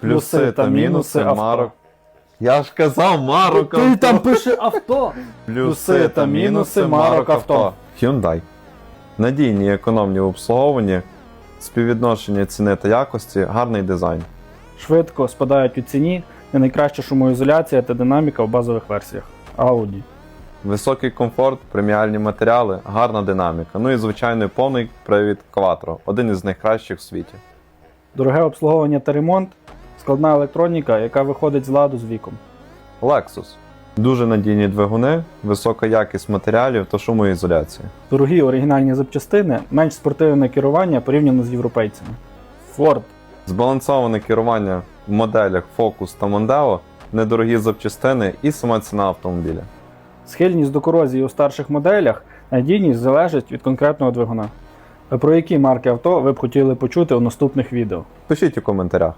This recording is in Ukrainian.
Плюси та мінуси марок. Я ж казав марок Ти там пиши авто. Плюси та мінуси марок авто. Hyundai. Надійні і економні в обслуговуванні, співвідношення ціни та якості, гарний дизайн. Швидко спадають у ціні, не найкраща шумоізоляція та динаміка в базових версіях. Audi. Високий комфорт, преміальні матеріали, гарна динаміка. Ну і звичайно повний привід Quattro, один із найкращих в світі. Дороге обслуговування та ремонт, складна електроніка, яка виходить з ладу з віком. Lexus. Дуже надійні двигуни, висока якість матеріалів та шумоізоляція. Дорогі оригінальні запчастини, менш спортивне керування порівняно з європейцями. Ford. Збалансоване керування в моделях Focus та Mondeo, недорогі запчастини і сама ціна автомобіля. Схильність до корозії у старших моделях, надійність залежить від конкретного двигуна. А про які марки авто ви б хотіли почути у наступних відео? Пишіть у коментарях.